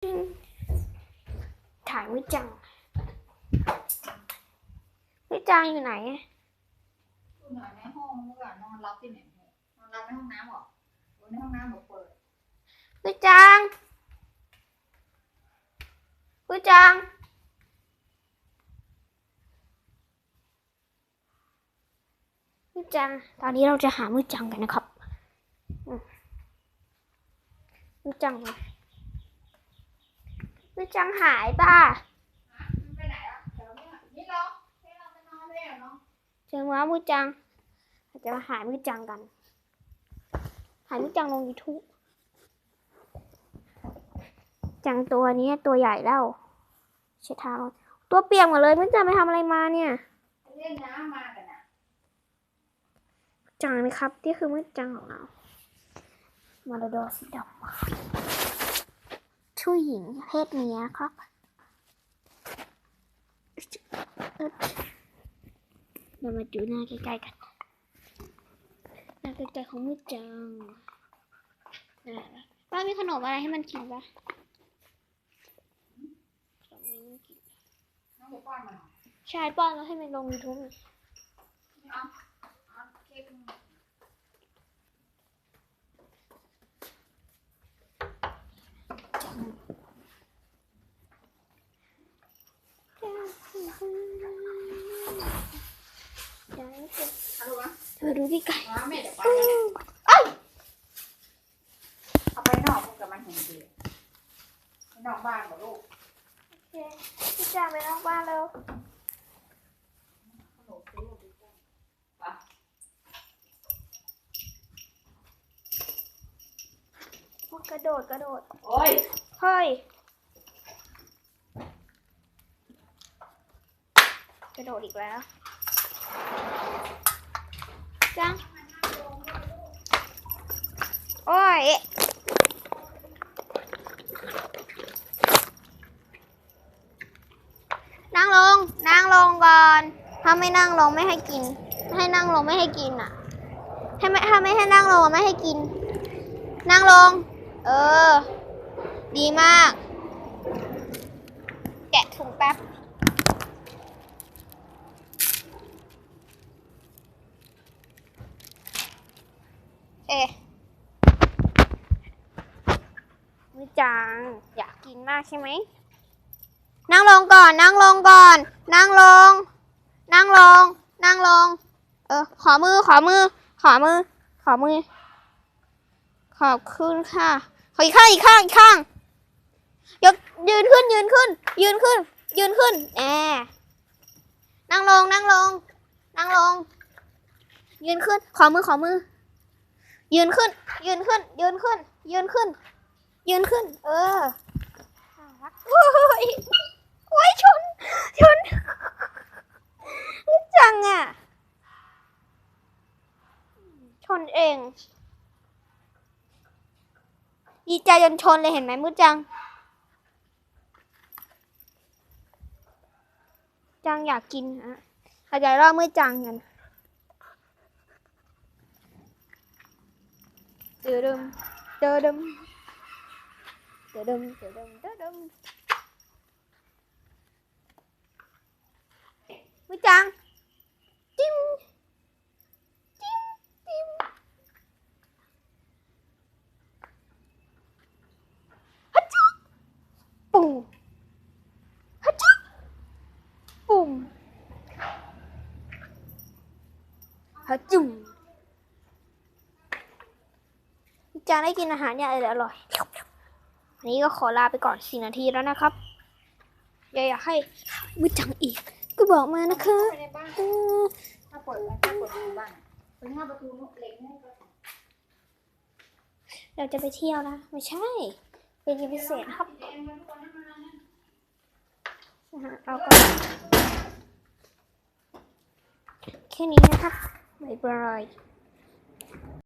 ถ่ายวิจัง วิจังอยู่ไหนคุณหน่อยในห้องเมื่อก่อนนอนรับที่ไหนนอนรับในห้องน้ำเหรอโอ้ในห้องน้ำบอกเปิดวิจังวิจังวิจัง ตอนนี้เราจะหาวิจังกันนะครับอืมวิจังมาวิ จังหายป่ะฮะมันไปไหนอะเดี๋ยวนี้นี่เราให้เราไปนอนเลยเหรอเนาะเจอว่าวิจังเราจะมาหาวิจังกัน หาวิจังลง YouTube จังตัวนี้ตัวใหญ่แล้วเช็ดเท้าตัวเปียกหมดเลยวิจังไปทำอะไรมาเนี่ยไปเล่นน้ำมากันอะจังนะครับนี่คือมือจังของเรามาราโดสีดำ ผู้หญิงเพศเมียครับเรามาดูหน้าใกล้ๆกัน หน้าใกล้ๆของมือจังป้ามีขนมอะไรให้มันกินปะขนมนี้มันกินใช่ป้อนแล้วให้มันลงยูทูบไม่เอาเอาเค้กมา ได้ เอาดูวะเธอดูที่ไก่น้ำแม่เดี๋ยวไปกันนะออาไปนอกกกับมันเห็นดีไปนอกบ้านบอกลูกโอเคพี่จ่าไปนอกบ้านแล้ว ขนมซื้อมาดูกันไป โอ้ กระโดดกระโดด โอ้ยเฮ้ย กระโดดอีกแล้ว จัง โอ้ย นั่งลง นั่งลงก่อน ถ้าไม่นั่งลงไม่ให้กินให้นั่งลงไม่ให้กินอะ ถ้าไม่ถ้าไม่ให้นั่งลงไม่ให้กิน นั่งลง เออ ดีมาก แกะถุงแป๊บ เอ๊ะวิจังอยากกินมากใช่ไหม นั่งลงก่อน นั่งลงก่อน นั่งลง นั่งลง นั่งลง เออ ขอมือ ขอมือ ขอมือ ขอมือ ขอบคุณค่ะ ขออีกข้างอีกข้างอีกข้างยกยืนขึ้นยืนขึ้น ยืนขึ้น ยืนขึ้นแอบนั่งลงนั่งลง นั่งลง ยืนขึ้น ขอมือขอมือ ยืนขึ้น ยืนขึ้น ยืนขึ้น ยืนขึ้น ยืนขึ้น เออโอ้ยโอ้ยชนชนจังอะ ชนเอง ดีใจจนชนเลยเห็นไหมมืดจัง จังอยากกินฮะเราจะรอมืดจังกันเดือดมเดือดมเดือดมเดือดมเดือดมมืดจัง จิ้ม จิ้ม จิ้ม ฮัจจุปุ่มฮัจจุปุ่ม ฮัจจุพี่จางได้กินอาหารอย่างอร่อยวันนี้ก็ขอลาไปก่อนสี่นาทีแล้วนะครับอย่าอยากให้วิจังอีก ก็บอกมานะคะไปในบ้านเออถ้าเปิดถ้าเปิดประตูบ้านอะเปิดหน้าประตูเหล็กนี่ก็เราจะไปเที่ยวนะ ไม่ใช่ เป็นกิจพิเศษนะครับเองมันทุกคนนั่งมานั่นนะฮะเราก็แค่นี้นะครับ บ๊ายบาย